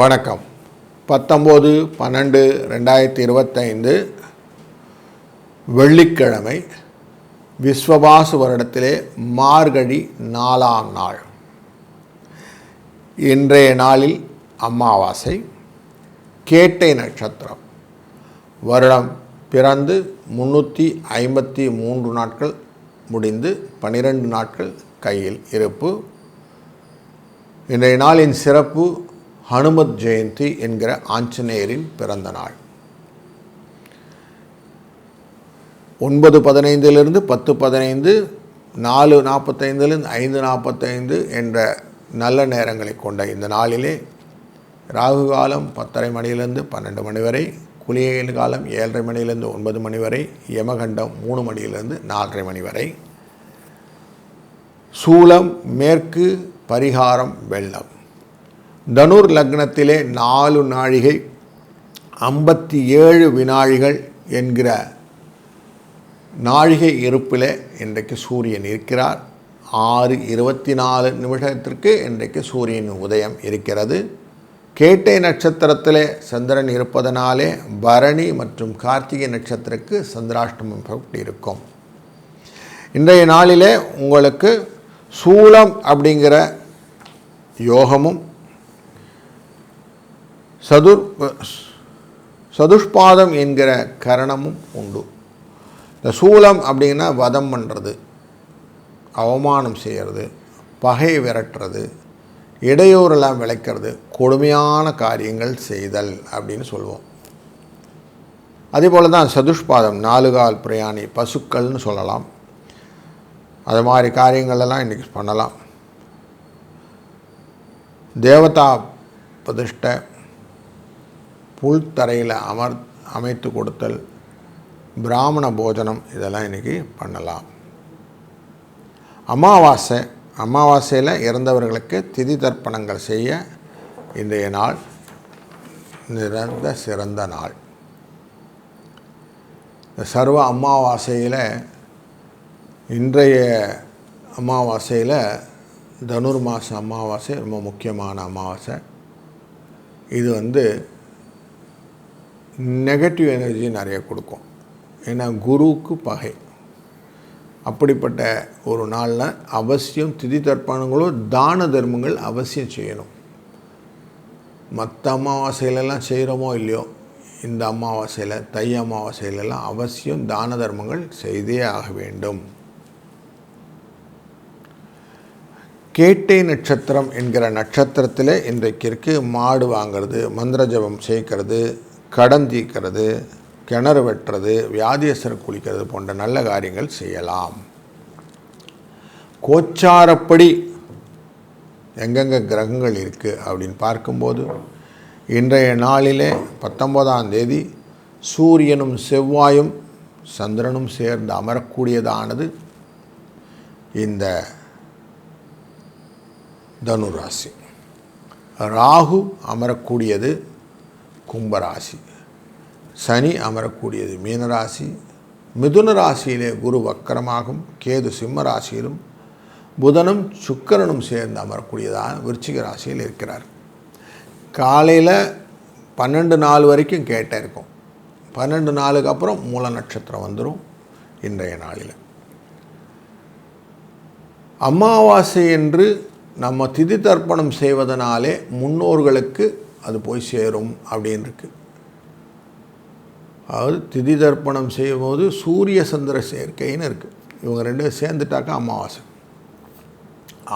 வணக்கம். பத்தொம்போது பன்னெண்டு ரெண்டாயிரத்தி இருபத்தைந்து வெள்ளிக்கிழமை விஸ்வபாசு வருடத்திலே மார்கழி நாலாம் நாள். இன்றைய நாளில் அமாவாசை கேட்டை நட்சத்திரம். வருடம் பிறந்து முன்னூற்றி ஐம்பத்தி மூன்று நாட்கள் முடிந்து பனிரெண்டு நாட்கள் கையில் இருப்பு இன்றைய நாளின் சிறப்பு ஹனுமத் ஜெயந்தி என்கிற ஆஞ்சநேயரின் பிறந்த நாள். ஒன்பது பதினைந்திலிருந்து பத்து பதினைந்து நாலு நாற்பத்தைந்திலிருந்து ஐந்து நாற்பத்தைந்து என்ற நல்ல நேரங்களை கொண்ட இந்த நாளிலே ராகு காலம் பத்தரை மணியிலிருந்து பன்னெண்டு மணி வரை குளியல் காலம் ஏழரை மணியிலேருந்து ஒன்பது மணி வரை யமகண்டம் மூணு மணியிலிருந்து நாலரை மணி வரை. சூலம் மேற்கு பரிகாரம் வெள்ளம். தனுர் லக்னத்திலே நாலு நாழிகை ஐம்பத்தி ஏழு வினாழிகள் என்கிற நாழிகை இருப்பில் இன்றைக்கு சூரியன் இருக்கிறார். ஆறு இருபத்தி நாலு நிமிஷத்திற்கு இன்றைக்கு சூரியன் உதயம் இருக்கிறது. கேட்டை நட்சத்திரத்திலே சந்திரன் இருப்பதனாலே பரணி மற்றும் கார்த்திகை நட்சத்திரக்கு சந்திராஷ்டமம் அப்படி இருக்கும் இன்றைய நாளிலே உங்களுக்கு சூலம் அப்படிங்கிற யோகமும் சதுர் சதுஷ்பாதம் என்கிற கரணமும் உண்டு. இந்த சூலம் அப்படின்னா வதம் பண்ணுறது அவமானம் செய்கிறது பகை விரட்டுறது இடையூறெல்லாம் விளைக்கிறது கொடுமையான காரியங்கள் செய்தல் அப்படின்னு சொல்லுவோம் அதே போல் தான் சதுஷ்பாதம் நாலு கால் பிரயாணி பசுக்கள்னு சொல்லலாம். அது மாதிரி காரியங்களெல்லாம் இன்றைக்கி பண்ணலாம். தேவதா பிரதிஷ்டை புல்தரையில் அமர் அமைத்து கொடுத்தல் பிராமண போஜனம் இதெல்லாம் இன்றைக்கி பண்ணலாம். அமாவாசை அமாவாசையில் இறந்தவர்களுக்கு திதி தர்ப்பணங்கள் செய்ய இன்றைய நாள் நிறந்த சிறந்த நாள். இந்த சர்வ அமாவாசையில் இன்றைய அமாவாசையில் தனுர் மாத அமாவாசை ரொம்ப முக்கியமான அமாவாசை. இது வந்து நெகட்டிவ் எனர்ஜி நிறைய கொடுக்கும். ஏன்னா குருவுக்கு பகை. அப்படிப்பட்ட ஒரு நாளில் அவசியம் திதி தர்ப்பணங்களும் தான தர்மங்கள் அவசியம் செய்யணும். மற்ற அமாவாசையிலலாம் செய்கிறோமோ இல்லையோ இந்த அமாவாசையில் தை அமாவாசையிலலாம் அவசியம் தான தர்மங்கள் செய்தே ஆக வேண்டும். கேட்டை நட்சத்திரம் என்கிற நட்சத்திரத்தில் இன்றைக்கு மாடு வாங்கிறது மந்திர ஜபம் சேர்க்கறது கடன் தீர்க்கிறது கிணறு வெட்டுறது வியாதியஸ்தரை குளிக்கிறது போன்ற நல்ல காரியங்கள் செய்யலாம். கோச்சாரப்படி எங்கெங்கே கிரகங்கள் இருக்குது அப்படின்னு பார்க்கும்போது இன்றைய நாளிலே பத்தொன்பதாம் தேதி சூரியனும் செவ்வாயும் சந்திரனும் சேர்ந்து அமரக்கூடியதானது இந்த தனுராசி. ராகு அமரக்கூடியது கும்பராசி. சனி அமரக்கூடியது மீனராசி. மிதுன ராசியிலே குரு வக்கரமாகும். கேது சிம்ம ராசியிலும் புதனும் சுக்கரனும் சேர்ந்து அமரக்கூடியதாக விருச்சிக ராசியில் இருக்கிறார். காலையில் பன்னெண்டு நாள் வரைக்கும் கேட்டே இருக்கும். பன்னெண்டு நாளுக்கு அப்புறம் மூல நட்சத்திரம் வந்துடும் இன்றைய நாளில். அமாவாசை என்று நம்ம திதி தர்ப்பணம் செய்வதனாலே முன்னோர்களுக்கு அது போய் சேரும் அப்படின்னு இருக்குது அதாவது திதி தர்ப்பணம் செய்யும்போது சூரிய சந்திர சேர்க்கைன்னு இருக்குது இவங்க ரெண்டு சேர்ந்துட்டாக்கா அமாவாசை.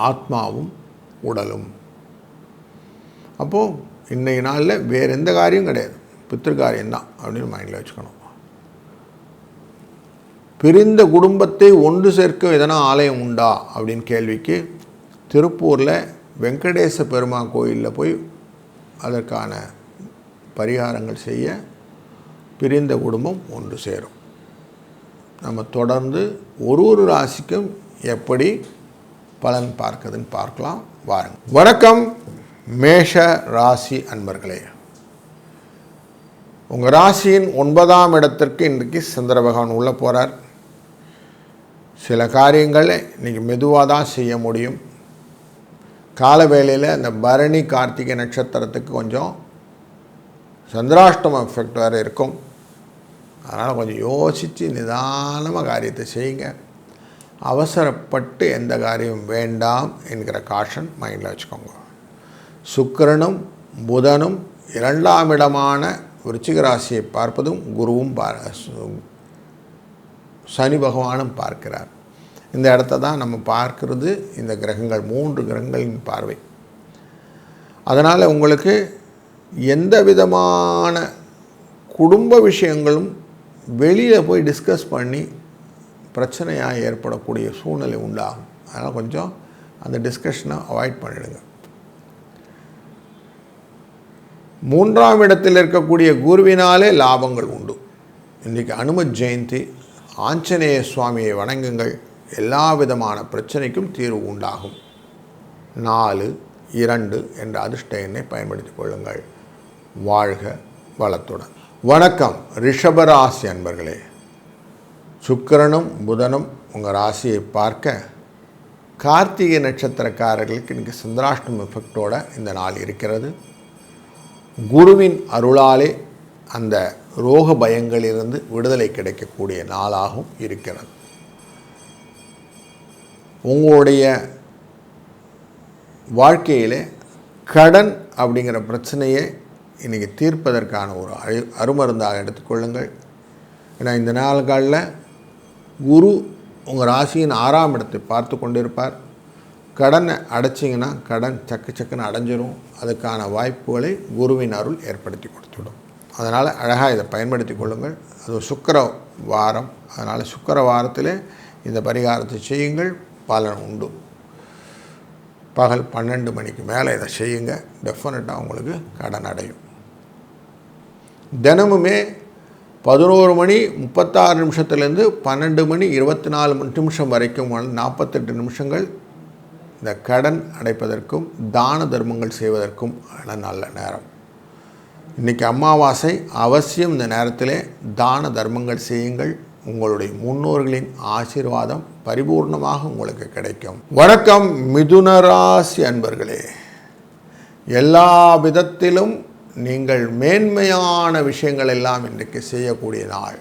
ஆத்மாவும் உடலும். அப்போது இன்றைய நாளில் வேறு எந்த காரியம் கிடையாது. பித்திருக்காரியம்தான் அப்படின்னு மைண்டில் வச்சுக்கணும். பிரிந்த குடும்பத்தை ஒன்று சேர்க்க எதனா ஆலயம் உண்டா அப்படின்னு கேள்விக்கு திருப்பூரில் வெங்கடேச பெருமா கோயிலில் போய் அதற்கான பரிகாரங்கள் செய்ய பிரிந்த குடும்பம் ஒன்று சேரும். நம்ம தொடர்ந்து ஒரு ஒரு ராசிக்கும் எப்படி பலன் பார்க்குதுன்னு பார்க்கலாம். வாருங்க வணக்கம் மேஷ ராசி அன்பர்களே. உங்கள் ராசியின் ஒன்பதாம் இடத்திற்கு இன்றைக்கு சந்திர பகவான் உள்ளே போகிறார் சில காரியங்களை இன்றைக்கி மெதுவாக தான் செய்ய முடியும். கால வேளையில் இந்த பரணி கார்த்திகை நட்சத்திரத்துக்கு கொஞ்சம் சந்திராஷ்டம எஃபெக்ட் வேறு இருக்கும். அதனால் கொஞ்சம் யோசித்து நிதானமாக காரியத்தை செய்யுங்க. அவசரப்பட்டு எந்த காரியமும் வேண்டாம் என்கிற காஷன் மைண்டில் வச்சுக்கோங்க. சுக்கரனும் புதனும் இரண்டாம் இடமான விருச்சிக ராசியை பார்ப்பதும் குருவும் பார் சு- சனி பகவானும் பார்க்கிறார். இந்த இடத்த தான் நம்ம பார்க்கிறது இந்த கிரகங்கள் மூன்று கிரகங்களின் பார்வை. அதனால் உங்களுக்கு எந்த விதமான குடும்ப விஷயங்களும் வெளியில் போய் டிஸ்கஸ் பண்ணி பிரச்சனையாக ஏற்படக்கூடிய சூழ்நிலை உண்டாகும். அதனால் கொஞ்சம் அந்த டிஸ்கஷனை அவாய்ட் பண்ணிடுங்க. மூன்றாம் இடத்தில் இருக்கக்கூடிய குருவினாலே லாபங்கள் உண்டு. இன்றைக்கி அனும ஜெயந்தி ஆஞ்சநேய சுவாமியை வணங்குங்கள். எல்லா விதமான பிரச்சனைக்கும் தீர்வு உண்டாகும். நாலு இரண்டு என்ற அதிர்ஷ்ட எண்ணை பயன்படுத்திக் கொள்ளுங்கள். வாழ்க வளத்துடன். வணக்கம் ரிஷபராசி அன்பர்களே. சுக்கிரனும் புதனும் உங்கள் ராசியை பார்க்க கார்த்திகை நட்சத்திரக்காரர்களுக்கு இன்றைக்கி சந்திராஷ்டம் எஃபெக்டோட இந்த நாள் இருக்கிறது. குருவின் அருளாலே அந்த ரோக பயங்களிலிருந்து விடுதலை கிடைக்கக்கூடிய நாளாகவும் இருக்கிறது. உங்களுடைய வாழ்க்கையிலே கடன் அப்படிங்கிற பிரச்சனையை இன்றைக்கி தீர்ப்பதற்கான ஒரு அழி அருமருந்தாக எடுத்துக்கொள்ளுங்கள் ஏன்னா இந்த நாள்களில் குரு உங்கள் ராசியின் ஆறாம் இடத்தை பார்த்து கொண்டிருப்பார். கடனை அடைச்சிங்கன்னா கடன் சக்கு சக்குன்னு அடைஞ்சிரும். அதுக்கான வாய்ப்புகளை குருவின் அருள் ஏற்படுத்தி கொடுத்துடும் அதனால் அழகாக இதை பயன்படுத்தி கொள்ளுங்கள். அது சுக்கர வாரம். அதனால் சுக்கர வாரத்திலே இந்த பரிகாரத்தை செய்யுங்கள். பலன் உண்டு. பகல் பன்னெண்டு மணிக்கு மேலே இதை செய்யுங்க. டெஃபினட்டாக உங்களுக்கு கடன் அடையும். தினமுமே பதினோரு மணி முப்பத்தாறு நிமிஷத்துலேருந்து பன்னெண்டு மணி இருபத்தி நாலு நிமிஷம் வரைக்கும் நாற்பத்தெட்டு நிமிஷங்கள் இந்த கடன் அடைப்பதற்கும் தான தர்மங்கள் செய்வதற்கும் ஆன நல்ல நேரம். இன்றைக்கி அமாவாசை அவசியம் இந்த நேரத்திலே தான தர்மங்கள் செய்யுங்கள். உங்களுடைய முன்னோர்களின் ஆசீர்வாதம் பரிபூர்ணமாக உங்களுக்கு கிடைக்கும். வணக்கம் மிதுனராசி அன்பர்களே. எல்லா விதத்திலும் நீங்கள் மேன்மையான விஷயங்கள் எல்லாம் இன்றைக்கு செய்யக்கூடிய நாள்.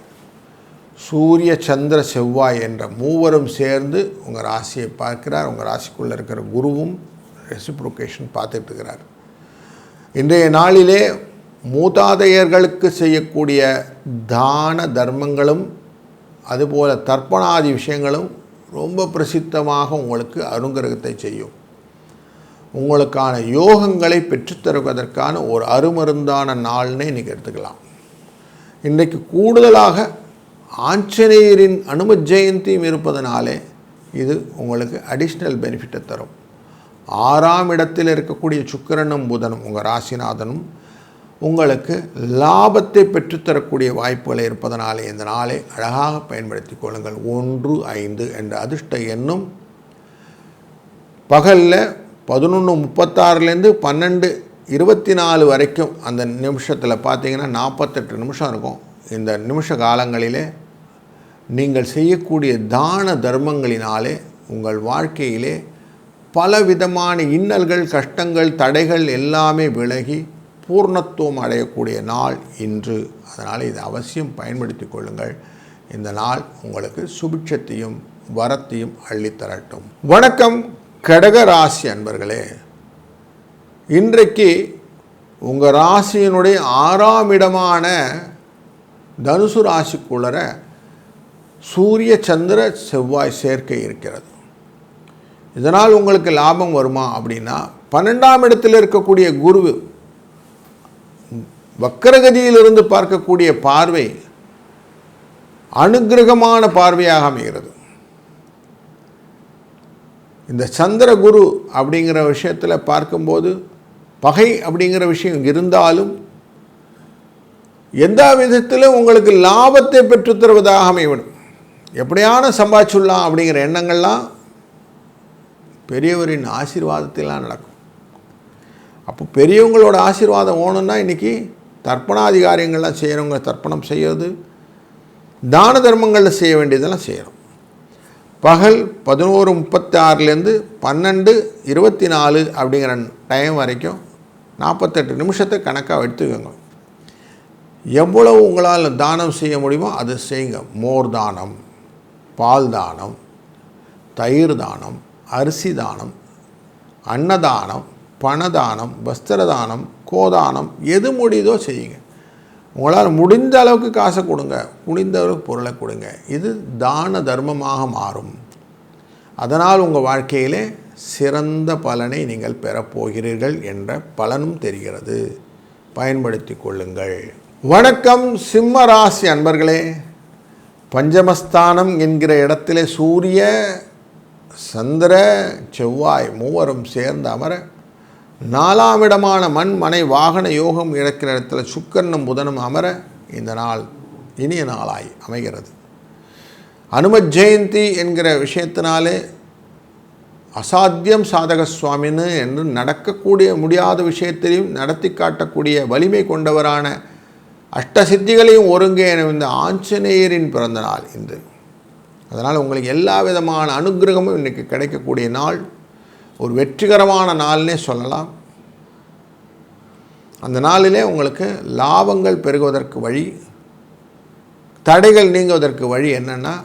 சூரிய சந்திர செவ்வாய் என்ற மூவரும் சேர்ந்து உங்கள் ராசியை பார்க்கிறார். உங்கள் ராசிக்குள்ளே இருக்கிற குருவும் ரெசிப்ரோகேஷன் பார்த்துட்டு இருக்கிறார் இன்றைய நாளிலே மூதாதையர்களுக்கு செய்யக்கூடிய தான தர்மங்களும் அதுபோல தர்ப்பணாதி விஷயங்களும் ரொம்ப பிரசித்தமாக உங்களுக்கு அருங்கரகத்தை செய்யும். உங்களுக்கான யோகங்களை பெற்றுத்தருவதற்கான ஒரு அருமருந்தான நாள்னே இன்றைக்கி எடுத்துக்கலாம். இன்றைக்கு கூடுதலாக ஆஞ்சநேயரின் அனும ஜெயந்தியும் இருப்பதனாலே இது உங்களுக்கு அடிஷ்னல் பெனிஃபிட்டை தரும். ஆறாம் இடத்தில் இருக்கக்கூடிய சுக்கிரனும் புதனும் உங்கள் ராசிநாதனும் உங்களுக்கு லாபத்தை பெற்றுத்தரக்கூடிய வாய்ப்புகளை இருப்பதனாலே இந்த நாளை அழகாக பயன்படுத்தி கொள்ளுங்கள். ஒன்று ஐந்து என்ற அதிர்ஷ்ட எண்ணும் பகலில் பதினொன்று முப்பத்தாறுலேருந்து பன்னெண்டு இருபத்தி நாலு வரைக்கும் அந்த நிமிஷத்தில் பார்த்தீங்கன்னா நாற்பத்தெட்டு நிமிஷம் இருக்கும். இந்த நிமிஷ காலங்களிலே நீங்கள் செய்யக்கூடிய தான தர்மங்களினாலே உங்கள் வாழ்க்கையிலே பலவிதமான இன்னல்கள் கஷ்டங்கள் தடைகள் எல்லாமே விலகி பூர்ணத்துவம் அடையக்கூடிய நாள் இன்று. அதனால் இதை அவசியம் பயன்படுத்தி கொள்ளுங்கள். இந்த நாள் உங்களுக்கு சுபிட்சத்தையும் வரத்தையும் அள்ளித்தரட்டும். வணக்கம். கடக ராசி அன்பர்களே இன்றைக்கு உங்கள் ராசியினுடைய ஆறாம் இடமான தனுசு ராசிக்குள்ளர சூரிய சந்திர செவ்வாய் சேர்க்கை இருக்கிறது. இதனால் உங்களுக்கு லாபம் வருமா அப்படின்னா பன்னெண்டாம் இடத்தில் இருக்கக்கூடிய குரு வக்கரகதியிலிருந்து பார்க்கக்கூடிய பார்வை அனுகிரகமான பார்வையாக அமைகிறது. இந்த சந்திர குரு அப்படிங்கிற விஷயத்தில் பார்க்கும்போது பகை அப்படிங்கிற விஷயம் இருந்தாலும் எந்த விதத்திலும் உங்களுக்கு லாபத்தை பெற்றுத் தருவதாக அமைவிடும் எப்படியான சம்பாதிச்சுடலாம் அப்படிங்கிற எண்ணங்கள்லாம் பெரியவரின் ஆசீர்வாதத்திலாம் நடக்கும். அப்போ பெரியவங்களோட ஆசீர்வாதம் ஓணுன்னா இன்றைக்கி தர்ப்பணாதிகாரியங்கள்லாம் செய்கிறவங்க தர்ப்பணம் செய்கிறது தான தர்மங்களில் செய்ய வேண்டியதெல்லாம் செய்கிறோம் பகல் பதினோரு முப்பத்தி ஆறுலேருந்து பன்னெண்டு இருபத்தி நாலு அப்படிங்கிற டைம் வரைக்கும் நாற்பத்தெட்டு நிமிஷத்தை கணக்காக எடுத்துக்கோங்க. எவ்வளவு உங்களால் தானம் செய்ய முடியுமோ அது செய்யுங்க. மோர் தானம் பால் தானம் தயிர் தானம் அரிசி தானம் அன்னதானம் பணதானம் வஸ்திரதானம் கோதானம் எது முடியுதோ செய்யுங்க. உங்களால் முடிந்த அளவுக்கு காசை கொடுங்க. முடிந்த அளவுக்கு பொருளை கொடுங்க. இது தான தர்மமாக மாறும். அதனால் உங்கள் வாழ்க்கையிலே சிறந்த பலனை நீங்கள் பெறப்போகிறீர்கள் என்ற பலனும் தெரிகிறது. பயன்படுத்தி கொள்ளுங்கள். வணக்கம் சிம்ம ராசி அன்பர்களே. பஞ்சமஸ்தானம் என்கிற இடத்திலே சூரிய சந்திர செவ்வாய் மூவரும் சேர்ந்து அமர நாலாம் இடமான மண் மனை வாகன யோகம் இழக்கிற இடத்துல சுக்கரனும் புதனும் அமர இந்த நாள் இனிய நாளாய் அமைகிறது. அனுமத் ஜெயந்தி என்கிற விஷயத்தினாலே அசாத்தியம் சாதக சுவாமின்னு என்று நடக்கக்கூடிய முடியாத விஷயத்திலையும் நடத்தி காட்டக்கூடிய வலிமை கொண்டவரான அஷ்டசித்திகளையும் ஒருங்கே இந்த ஆஞ்சநேயரின் பிறந்த நாள் இன்று. அதனால் உங்களுக்கு எல்லா விதமான அனுகிரகமும் இன்றைக்கு கிடைக்கக்கூடிய நாள். ஒரு வெற்றிகரமான நாள்னே சொல்லலாம். அந்த நாளிலே உங்களுக்கு லாபங்கள் பெருகுவதற்கு வழி தடைகள் நீங்குவதற்கு வழி என்னென்னா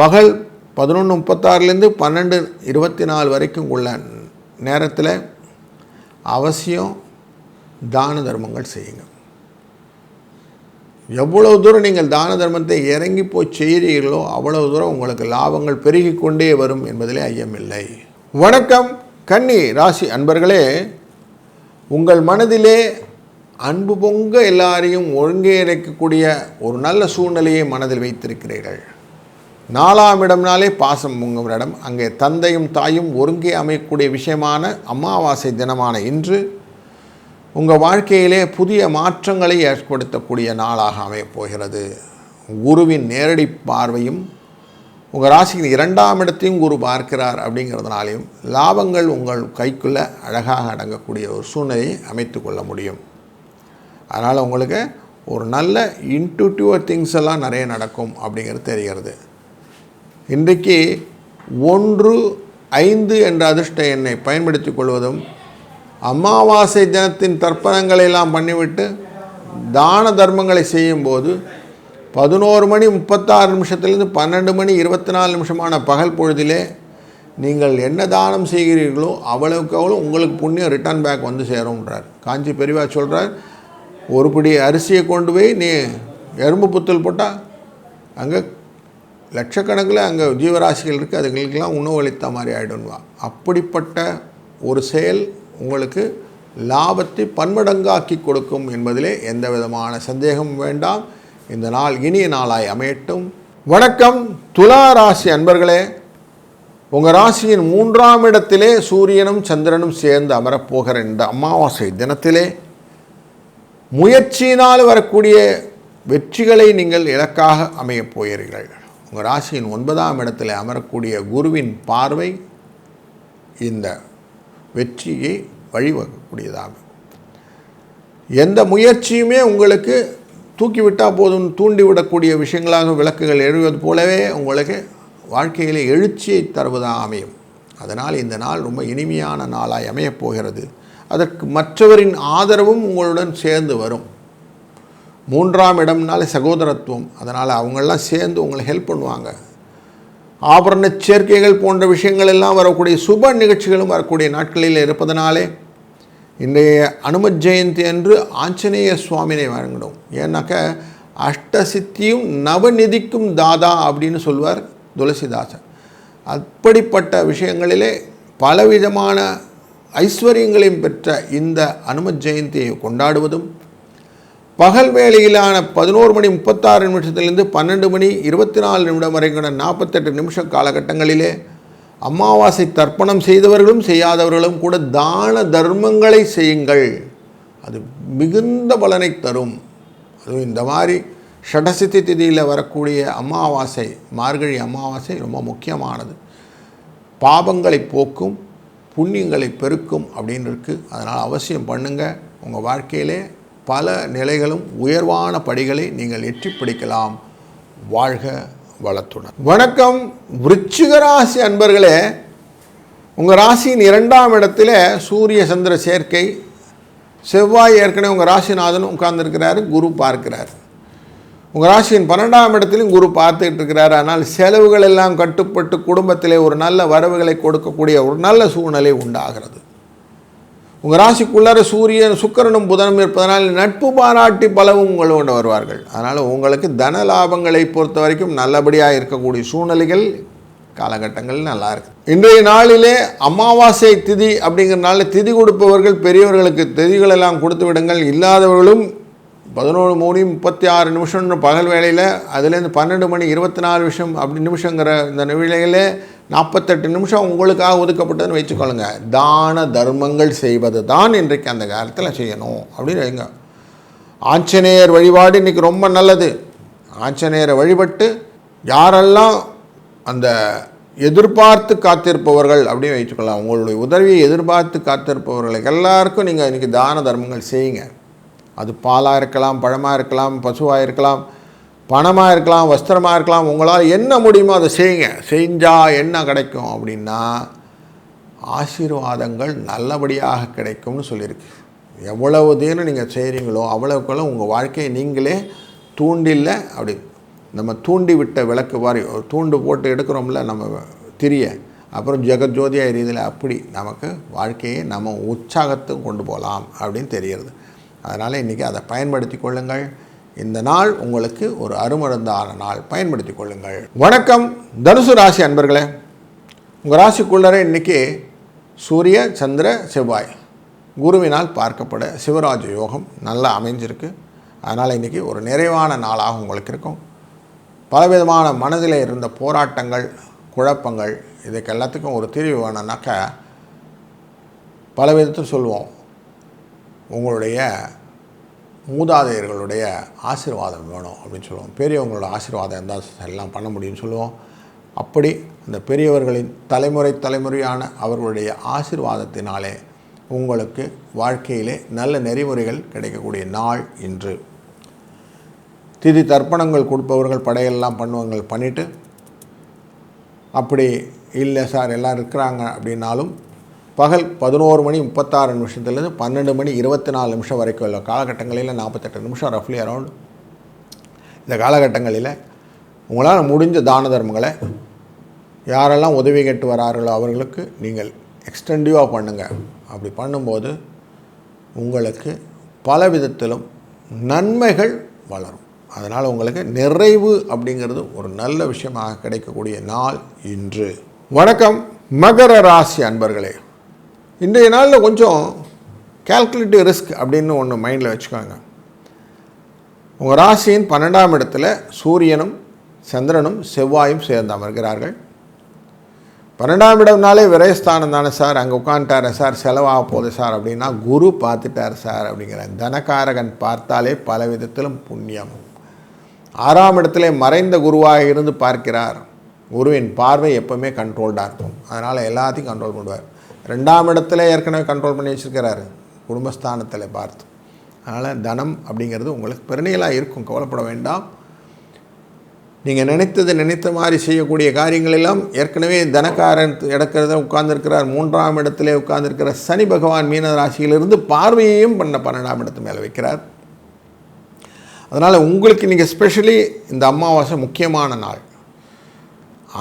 பகல் பதினொன்று முப்பத்தாறுலேருந்து பன்னெண்டு இருபத்தி நாலு வரைக்கும் உள்ள நேரத்தில் அவசியம் தான தர்மங்கள் செய்யுங்க. எவ்வளவு தூரம் நீங்கள் தான தர்மத்தை இறங்கி போய் செய்கிறீர்களோ அவ்வளவு தூரம் உங்களுக்கு லாபங்கள் பெருகி கொண்டே வரும் என்பதிலே ஐயமில்லை. வணக்கம் கன்னி ராசி அன்பர்களே. உங்கள் மனதிலே அன்பு பொங்க எல்லாரையும் ஒழுங்கே இணைக்கக்கூடிய ஒரு நல்ல சூழ்நிலையை மனதில் வைத்திருக்கிறீர்கள். நாலாம் இடம்னாலே பாசம் பொங்கும் இடம். அங்கே தந்தையும் தாயும் ஒருங்கே அமையக்கூடிய விஷயமான அமாவாசை தினமான இன்று உங்கள் வாழ்க்கையிலே புதிய மாற்றங்களை ஏற்படுத்தக்கூடிய நாளாக அமையப் போகிறது. குருவின் நேரடி பார்வையும் உங்கள் ராசியின் இரண்டாம் இடத்தையும் குரு பார்க்கிறார் அப்படிங்கிறதுனாலையும் லாபங்கள் உங்கள் கைக்குள்ளே அழகாக அடங்கக்கூடிய ஒரு சூழ்நிலையை அமைத்து கொள்ள முடியும். அதனால் உங்களுக்கு ஒரு நல்ல இன்ட்யூட்டிவ் திங்ஸ் எல்லாம் நிறைய நடக்கும் அப்படிங்கிறது தெரிகிறது. இன்றைக்கு ஒன்று ஐந்து என்ற அதிர்ஷ்ட எண்ணை பயன்படுத்தி கொள்வதும் அமாவாசை தினத்தின் தர்ப்பணங்களை எல்லாம் பண்ணிவிட்டு தான தர்மங்களை செய்யும்போது பதினோரு மணி முப்பத்தாறு நிமிஷத்துலேருந்து பன்னெண்டு மணி இருபத்தி நாலு நிமிஷமான பகல் பொழுதிலே நீங்கள் என்ன தானம் செய்கிறீர்களோ அவ்வளவுக்கு அவ்வளோ உங்களுக்கு புண்ணியம் ரிட்டர்ன் பேக் வந்து சேரும்ன்றார். காஞ்சி பெரியவா சொல்கிறார் ஒரு பிடி அரிசியை கொண்டு போய் நீ எறும்பு புத்தல் போட்டால் அங்கே லட்சக்கணக்கில் அங்கே ஜீவராசிகள் இருக்குது அதுகளுக்கெல்லாம் உணவு அளித்த மாதிரி ஆகிடும்வா அப்படிப்பட்ட ஒரு செயல் உங்களுக்கு லாபத்தை பன்மடங்காக்கி கொடுக்கும் என்பதிலே எந்த விதமான சந்தேகமும் வேண்டாம். இந்த நாள் இனிய நாளாய் அமையட்டும். வணக்கம் துலா ராசி அன்பர்களே. உங்கள் ராசியின் மூன்றாம் இடத்திலே சூரியனும் சந்திரனும் சேர்ந்து அமரப்போகிற இந்த அமாவாசை தினத்திலே முயற்சியினால் வரக்கூடிய வெற்றிகளை நீங்கள் இலக்காக அமையப் போகிறீர்கள். உங்கள் ராசியின் ஒன்பதாம் இடத்தில் அமரக்கூடிய குருவின் பார்வை இந்த வெற்றியை வழிவகக்கூடியதாகும். எந்த முயற்சியுமே உங்களுக்கு தூக்கிவிட்டால் போதும் தூண்டிவிடக்கூடிய விஷயங்களாக விளக்குகள் எழுவது போலவே உங்களுக்கு வாழ்க்கையில் எழுச்சியை தருவதாக அமையும். அதனால் இந்த நாள் ரொம்ப இனிமையான நாளாய் அமையப் போகிறது. அதற்கு மற்றவரின் ஆதரவும் உங்களுடன் சேர்ந்து வரும். மூன்றாம் இடம்னாலே சகோதரத்துவம். அதனால் அவங்கெல்லாம் சேர்ந்து உங்களை ஹெல்ப் பண்ணுவாங்க. ஆபரண சேர்க்கைகள் போன்ற விஷயங்கள் எல்லாம் வரக்கூடிய சுப நிகழ்ச்சிகளும் வரக்கூடிய நாட்களில் இருப்பதனாலே இன்றைய அனுமத் ஜெயந்தி அன்று ஆஞ்சநேய சுவாமினை வழங்கணும் ஏன்னாக்க அஷ்டசித்தியும் நவநிதிக்கும் தாதா அப்படின்னு சொல்வார் துளசிதாசன். அப்படிப்பட்ட விஷயங்களிலே பலவிதமான ஐஸ்வர்யங்களையும் பெற்ற இந்த அனுமத் ஜெயந்தியை கொண்டாடுவதும் பகல் வேளையிலான பதினோரு மணி முப்பத்தாறு நிமிஷத்துலேருந்து பன்னெண்டு மணி இருபத்தி நாலு நிமிடம் வரைக்கான நாற்பத்தெட்டு நிமிஷம் காலகட்டங்களிலே அமாவாசை தர்ப்பணம் செய்தவர்களும் செய்யாதவர்களும் கூட தான தர்மங்களை செய்யுங்கள். அது மிகுந்த பலனை தரும். அதுவும் இந்த மாதிரி ஷடசித்தி திதியில் வரக்கூடிய அமாவாசை மார்கழி அமாவாசை ரொம்ப முக்கியமானது. பாபங்களை போக்கும் புண்ணியங்களை பெருக்கும் அப்படின்னு இருக்குது அதனால் அவசியம் பண்ணுங்கள் உங்கள் வாழ்க்கையிலே பல நிலைகளும் உயர்வான படிகளை நீங்கள் எட்டி பிடிக்கலாம். வாழ்க வளத்துடன். வணக்கம் விருச்சிக ராசி அன்பர்களே. உங்கள் ராசியின் இரண்டாம் இடத்துல சூரிய சந்திர சேர்க்கை. செவ்வாய் ஏற்கனவே உங்கள் ராசிநாதன் உட்கார்ந்துருக்கிறாரு குரு பார்க்கிறார். உங்கள் ராசியின் பன்னெண்டாம் இடத்திலும் குரு பார்த்துக்கிட்டு இருக்கிறார் ஆனால் செலவுகள் எல்லாம் கட்டுப்பட்டு குடும்பத்திலே ஒரு நல்ல வரவுகளை கொடுக்கக்கூடிய ஒரு நல்ல சூழ்நிலை உண்டாகிறது. உங்கள் ராசிக்குள்ளார சூரியன் சுக்கரனும் புதனும் இருப்பதனால் நட்பு பாராட்டி பலவும் உங்களோடு வருவார்கள். அதனால் உங்களுக்கு தன லாபங்களை பொறுத்த வரைக்கும் நல்லபடியாக இருக்கக்கூடிய சூழ்நிலைகள் காலகட்டங்கள் நல்லா இருக்கு. இன்றைய நாளிலே அமாவாசை திதி அப்படிங்கிறனால திதி கொடுப்பவர்கள் பெரியவர்களுக்கு திதிகள் எல்லாம் கொடுத்து விடுங்கள். இல்லாதவர்களும் பதினோரு மணி முப்பத்தி ஆறு நிமிஷம்னு பகல் வேளையில் அதுலேருந்து பன்னெண்டு மணி இருபத்தி நாலு நிமிஷம் அப்படி நிமிஷங்கிற இந்த நிலையிலே நாற்பத்தெட்டு நிமிஷம் உங்களுக்காக ஒதுக்கப்பட்டதுன்னு வச்சுக்கொள்ளுங்க தான தர்மங்கள் செய்வது தான் இன்றைக்கு அந்த காலத்தில் செய்யணும். அப்படின்னு வைங்க. ஆஞ்சநேயர் வழிபாடு இன்றைக்கி ரொம்ப நல்லது. ஆஞ்சநேயரை வழிபட்டு யாரெல்லாம் அந்த எதிர்பார்த்து காத்திருப்பவர்கள் அப்படின்னு வச்சுக்கலாம் உங்களுடைய உதவியை எதிர்பார்த்து காத்திருப்பவர்களுக்கு எல்லாருக்கும் நீங்கள் இன்றைக்கி தான தர்மங்கள் செய்யுங்க. அது பாலாக இருக்கலாம் பழமாக இருக்கலாம் பசுவாக இருக்கலாம். பணமாக இருக்கலாம் வஸ்திரமாக இருக்கலாம் உங்களால் என்ன முடியுமோ அதை செய்யுங்க. செஞ்சால் என்ன கிடைக்கும் அப்படின்னா ஆசீர்வாதங்கள் நல்லபடியாக கிடைக்கும்னு சொல்லியிருக்கு. எவ்வளவு தீரம் நீங்கள் செய்கிறீங்களோ அவ்வளவுக்குள்ள உங்கள் வாழ்க்கையை நீங்களே தூண்டில்ல அப்படி நம்ம தூண்டி விட்ட விளக்கு மாதிரி ஒரு தூண்டு போட்டு எடுக்கிறோம்ல நம்ம திரிய. அப்புறம் ஜெகஜோதியாக எரியுதில் அப்படி நமக்கு வாழ்க்கையை நம்ம உற்சாகத்தை கொண்டு போகலாம் அப்படின்னு தெரிகிறது. அதனால் இன்றைக்கி அதை பயன்படுத்தி கொள்ளுங்கள். இந்த நாள் உங்களுக்கு ஒரு அருமருந்தான நாள். பயன்படுத்தி கொள்ளுங்கள். வணக்கம். தனுசு ராசி அன்பர்களே உங்கள் ராசிக்குள்ளரே இன்றைக்கி சூரிய சந்திர செவ்வாய் குருவினால் பார்க்கப்பட சிவராஜ யோகம் நல்லா அமைஞ்சிருக்கு. அதனால் இன்றைக்கி ஒரு நிறைவான நாளாக உங்களுக்கு இருக்கும். பலவிதமான மனதில் இருந்த போராட்டங்கள் குழப்பங்கள் இதுக்கு எல்லாத்துக்கும் ஒரு தீர்வு வேணும்னாக்கா பல விதத்தில் சொல்லுவோம் உங்களுடைய மூதாதையர்களுடைய ஆசீர்வாதம் வேணும் அப்படின்னு சொல்லுவோம். பெரியவங்களோட ஆசீர்வாதம் இருந்தால் எல்லாம் பண்ண முடியும்னு சொல்லுவோம். அப்படி அந்த பெரியவர்களின் தலைமுறை தலைமுறையான அவர்களுடைய ஆசீர்வாதத்தினாலே உங்களுக்கு வாழ்க்கையிலே நல்ல நெறிமுறைகள் கிடைக்கக்கூடிய நாள் இன்று. திதி தர்ப்பணங்கள் கொடுப்பவர்கள் படையெல்லாம் பண்ணுவாங்க பண்ணிவிட்டு அப்படி இல்லை சார் எல்லாம் இருக்கிறாங்க அப்படின்னாலும் பகல் பதினோரு மணி முப்பத்தாறு நிமிஷத்துலேருந்து பன்னெண்டு மணி இருபத்தி நாலு நிமிஷம் வரைக்கும் உள்ள காலகட்டங்களில் நாற்பத்தெட்டு நிமிஷம் ரஃப்லி அரவுண்ட் இந்த காலகட்டங்களில் உங்களால் முடிஞ்ச தான தர்மங்களை யாரெல்லாம் உதவி கேட்டு வரார்களோ அவர்களுக்கு நீங்கள் எக்ஸ்டென்டிவாக பண்ணுங்கள் அப்படி பண்ணும்போது உங்களுக்கு பல விதத்திலும் நன்மைகள் வளரும். அதனால் உங்களுக்கு நிறைவு அப்படிங்கிறது ஒரு நல்ல விஷயமாக கிடைக்கக்கூடிய நாள் இன்று. வணக்கம். மகர ராசி அன்பர்களே. இன்றைய நாளில் கொஞ்சம் கால்குலேட்டிவ் ரிஸ்க் அப்படின்னு ஒன்று மைண்டில் வச்சுக்கோங்க. உங்கள் ராசியின் பன்னெண்டாம் இடத்துல சூரியனும் சந்திரனும் செவ்வாயும் சேர்ந்து அமர்கிறார்கள். பன்னெண்டாம் இடம்னாலே விரயஸ்தானம் தானே சார்? அங்கே உட்காந்துட்டாரு சார் செலவாக போகுது சார் அப்படின்னா குரு பார்த்துட்டார் சார் அப்படிங்கிற தனகாரகன் பார்த்தாலே பல விதத்திலும் புண்ணியம். ஆறாம் இடத்துல மறைந்த குருவாக இருந்து பார்க்கிறார். குருவின் பார்வை எப்பவுமே கண்ட்ரோல்டாக இருக்கும். அதனால் எல்லாத்தையும் கண்ட்ரோல் பண்ணுவார். ரெண்டாம் இடத்துல ஏற்கனவே கண்ட்ரோல் பண்ணி வச்சுருக்கிறாரு. குடும்பஸ்தானத்தில் பார்த்து. அதனால் தனம் அப்படிங்கிறது உங்களுக்கு பெருநிலாக இருக்கும். கவலைப்பட வேண்டாம். நீங்கள் நினைத்தது நினைத்த மாதிரி செய்யக்கூடிய காரியங்கள் எல்லாம் ஏற்கனவே தனக்காரன் இடக்கிறத உட்கார்ந்துருக்கிறார். மூன்றாம் இடத்திலே உட்கார்ந்துருக்கிற சனி பகவான் மீன ராசியிலிருந்து பார்வையையும் பண்ண பன்னெண்டாம் இடத்து மேலே வைக்கிறார். அதனால் உங்களுக்கு நீங்கள் ஸ்பெஷலி இந்த அமாவாசை முக்கியமான நாள்.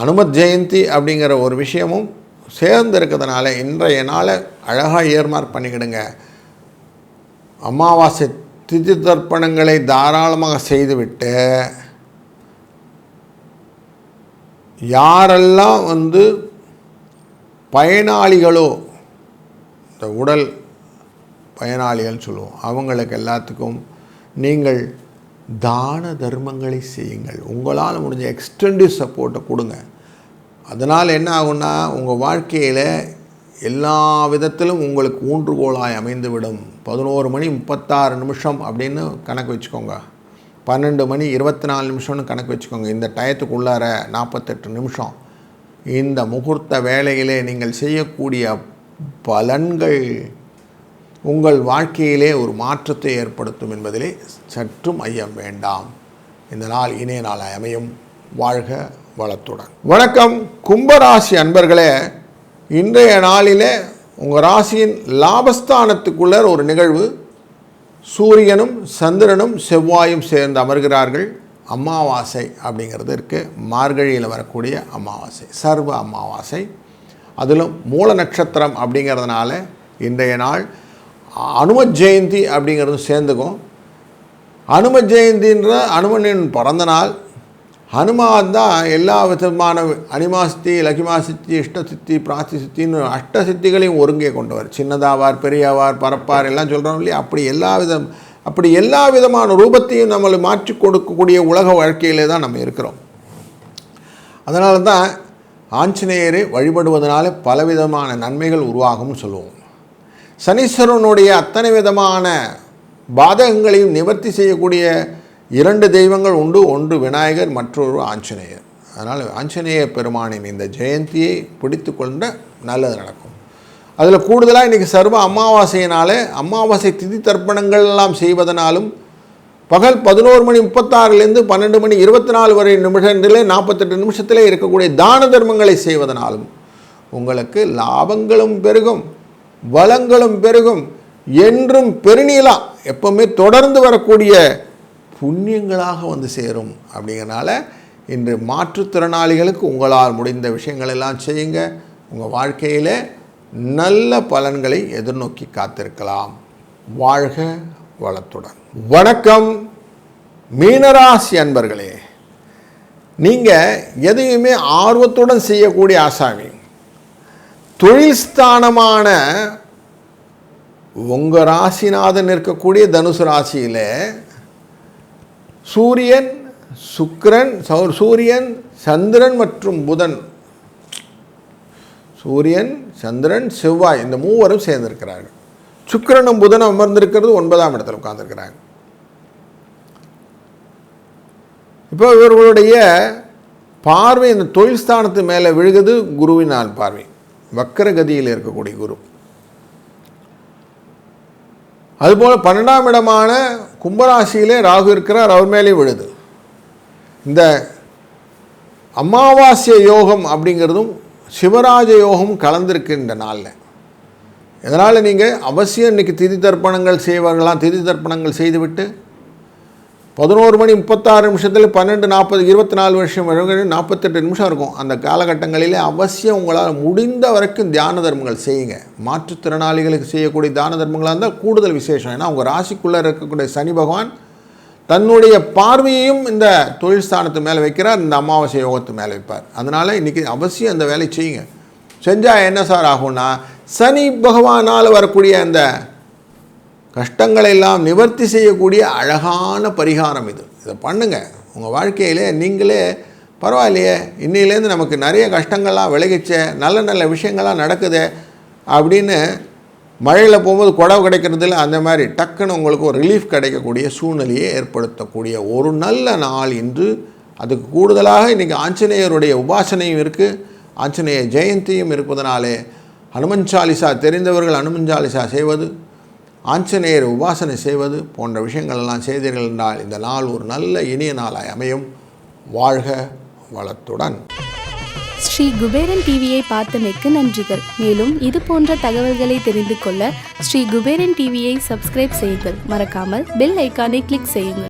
அனுமத் ஜெயந்தி அப்படிங்கிற ஒரு விஷயமும் சேர்ந்து இருக்கிறதுனால இன்றைய நாளை அழகாக ஏர்மார்க் பண்ணிக்கிடுங்க. அமாவாசை திதி தர்ப்பணங்களை தாராளமாக செய்துவிட்டு யாரெல்லாம் வந்து பயனாளிகளோ இந்த உடல் பயனாளிகள் சொல்லுவோம் அவங்களுக்கு எல்லாத்துக்கும் நீங்கள் தான தர்மங்களை செய்யுங்கள். உங்களால் முடிஞ்ச எக்ஸ்டெண்டிவ் சப்போர்ட்டை கொடுங்க. அதனால் என்ன ஆகும்னா உங்கள் வாழ்க்கையில் எல்லா விதத்திலும் உங்களுக்கு ஊன்றுகோலாய் அமைந்துவிடும். பதினோரு மணி முப்பத்தாறு நிமிஷம் அப்படின்னு கணக்கு வச்சுக்கோங்க. பன்னெண்டு மணி இருபத்தி நாலு நிமிஷம்னு கணக்கு வச்சுக்கோங்க. இந்த டயத்துக்குள்ளார நாற்பத்தெட்டு நிமிஷம். இந்த முகூர்த்த வேலையிலே நீங்கள் செய்யக்கூடிய பலன்கள் உங்கள் வாழ்க்கையிலே ஒரு மாற்றத்தை ஏற்படுத்தும் என்பதிலே சற்றும் ஐயம் வேண்டாம். இந்த நாள் இணைய நாள் அமையும். வாழ்க வளத்துடன். வணக்கம் கும்பராசி அன்பர்களே. இன்றைய நாளிலே உங்கள் ராசியின் லாபஸ்தானத்துக்குள்ள ஒரு நிகழ்வு. சூரியனும் சந்திரனும் செவ்வாயும் சேர்ந்து அமர்கிறார்கள். அமாவாசை அப்படிங்கிறது இருக்குது மார்கழியில் வரக்கூடிய அமாவாசை சர்வ அமாவாசை. அதிலும் மூல நட்சத்திரம் அப்படிங்கிறதுனால இன்றைய நாள் அனும ஜெயந்தி அப்படிங்கிறதும் சேர்ந்துக்கும். அனும ஜெயந்தின்ற அனுமனின் பிறந்த நாள் ஹனுமான் தான் எல்லா விதமான அனிமா சித்தி லகிமா சித்தி இஷ்ட சித்தி பிராத்தி சித்தின்னு அஷ்ட சித்திகளையும் ஒருங்கே கொண்டவர் சின்னதாவார் பெரியவார் பரப்பார் எல்லாம் சொல்கிறோம் இல்லையா? அப்படி எல்லா விதம் அப்படி எல்லா விதமான ரூபத்தையும் நம்மளை மாற்றி கொடுக்கக்கூடிய உலக வாழ்க்கையிலே தான் நம்ம இருக்கிறோம். அதனால தான் ஆஞ்சநேயரை வழிபடுவதனால பலவிதமான நன்மைகள் உருவாகும்னு சொல்லுவோம். சனீஸ்வரனுடைய அத்தனை விதமான பாதகங்களையும் நிவர்த்தி செய்யக்கூடிய இரண்டு தெய்வங்கள் உண்டு ஒன்று விநாயகர் மற்றொரு ஆஞ்சநேயர். அதனால் ஆஞ்சநேய பெருமானின் இந்த ஜெயந்தியை பிடித்து கொண்ட நல்லது நடக்கும். அதில் கூடுதலாக இன்றைக்கி சர்வ அமாவாசையினாலே அமாவாசை திதி தர்ப்பணங்கள் எல்லாம் செய்வதனாலும் பகல் பதினோரு மணி முப்பத்தாறுலேருந்து பன்னெண்டு மணி இருபத்தி நாலு வரை நிமிஷத்திலே நாற்பத்தெட்டு நிமிஷத்திலே இருக்கக்கூடிய தான தர்மங்களை செய்வதனாலும் உங்களுக்கு லாபங்களும் பெருகும் வளங்களும் பெருகும். என்றும் பெருநீளா எப்பவுமே தொடர்ந்து வரக்கூடிய புண்ணியங்களாக வந்து சேரும் அப்படிங்கிறனால இன்று மாற்றுத்திறனாளிகளுக்கு உங்களால் முடிந்த விஷயங்கள் எல்லாம் செய்யுங்க. உங்கள் வாழ்க்கையில் நல்ல பலன்களை எதிர்நோக்கி காத்திருக்கலாம். வாழ்க வளத்துடன். வணக்கம். மீனராசி அன்பர்களே நீங்கள் எதையுமே ஆர்வத்துடன் செய்யக்கூடிய ஆசாமி. தொழில் ஸ்தானமான உங்கள் ராசிநாதன் இருக்கக்கூடிய தனுசு ராசியில் சூரியன் சுக்ரன் சௌ- சூரியன் சந்திரன் மற்றும் புதன். சூரியன் சந்திரன் செவ்வாய் இந்த மூவரும் சேர்ந்திருக்கிறார்கள். சுக்கரனும் புதனும் அமர்ந்திருக்கிறது ஒன்பதாம் இடத்துல உட்கார்ந்துருக்கிறாங்க. இப்போ இவர்களுடைய பார்வை இந்த தொழில் ஸ்தானத்து மேலே விழுகுது குருவினால் பார்வை. வக்கரகதியில் இருக்கக்கூடிய குரு. அதுபோல் பன்னெண்டாம் இடமான கும்பராசியிலே ராகு இருக்கிறார் அவர் மேலே விழுது. இந்த அமாவாஸ்ய யோகம் அப்படிங்கிறதும் சிவராஜ யோகம் கலந்திருக்கின்ற இந்த நாளில். இதனால் நீங்கள் அவசியம் இன்றைக்கி திதி தர்ப்பணங்கள் செய்வார்களாம் திதி தர்ப்பணங்கள் செய்துவிட்டு பதினோரு மணி முப்பத்தாறு நிமிஷத்தில் பன்னெண்டு நாற்பது இருபத்தி நாலு வருஷம் நாற்பத்தெட்டு நிமிஷம் இருக்கும். அந்த காலகட்டங்களிலே அவசியம் உங்களால் முடிந்த வரைக்கும் தியான தர்மங்கள் செய்யுங்க. மாற்றுத்திறனாளிகளுக்கு செய்யக்கூடிய தான தர்மங்களாக இருந்தால் கூடுதல் விசேஷம். ஏன்னா உங்கள் ராசிக்குள்ளே இருக்கக்கூடிய சனி பகவான் தன்னுடைய பார்வையையும் இந்த தொழில் ஸ்தானத்து மேலே வைக்கிறார் இந்த அமாவாசை யோகத்து மேலே வைப்பார். அதனால் இன்றைக்கி அவசியம் அந்த வேலையை செய்யுங்க. செஞ்சால் என்ன சார் ஆகும்னா சனி பகவானால் வரக்கூடிய அந்த கஷ்டங்களை எல்லாம் நிவர்த்தி செய்யக்கூடிய அழகான பரிகாரம் இது. இதை பண்ணுங்கள் உங்கள் வாழ்க்கையிலே நீங்களே பரவாயில்லையே இன்னிலேருந்து நமக்கு நிறைய கஷ்டங்கள்லாம் விலகிச்சே நல்ல நல்ல விஷயங்கள்லாம் நடக்குதே அப்படின்னு மழையில் போகும்போது குடவு கிடைக்கிறதுல அந்த மாதிரி டக்குன்னு உங்களுக்கு ஒரு ரிலீஃப் கிடைக்கக்கூடிய சூழ்நிலையை ஏற்படுத்தக்கூடிய ஒரு நல்ல நாள் இன்று. அதுக்கு கூடுதலாக இன்றைக்கி ஆஞ்சநேயருடைய உபாசனையும் இருக்குது ஆஞ்சநேய ஜெயந்தியும் இருப்பதனாலே ஹனுமன் சாலிசா தெரிந்தவர்கள் ஹனுமன் சாலிசா செய்வது ஆஞ்சநேயர் உபாசனை செய்வது போன்ற விஷயங்களெல்லாம் செய்தீர்கள் என்றால் இந்த நாள் ஒரு நல்ல இனிய நாளாய் அமையும். வாழ்க வளத்துடன். ஸ்ரீ குபேரன் டிவியை பார்த்தமைக்கு நன்றிகள். மேலும் இது போன்ற தகவல்களை தெரிந்து கொள்ள ஸ்ரீ குபேரன் டிவியை சப்ஸ்கிரைப் செய்யுங்கள். மறக்காமல் பெல் ஐக்கானை கிளிக் செய்யுங்கள்.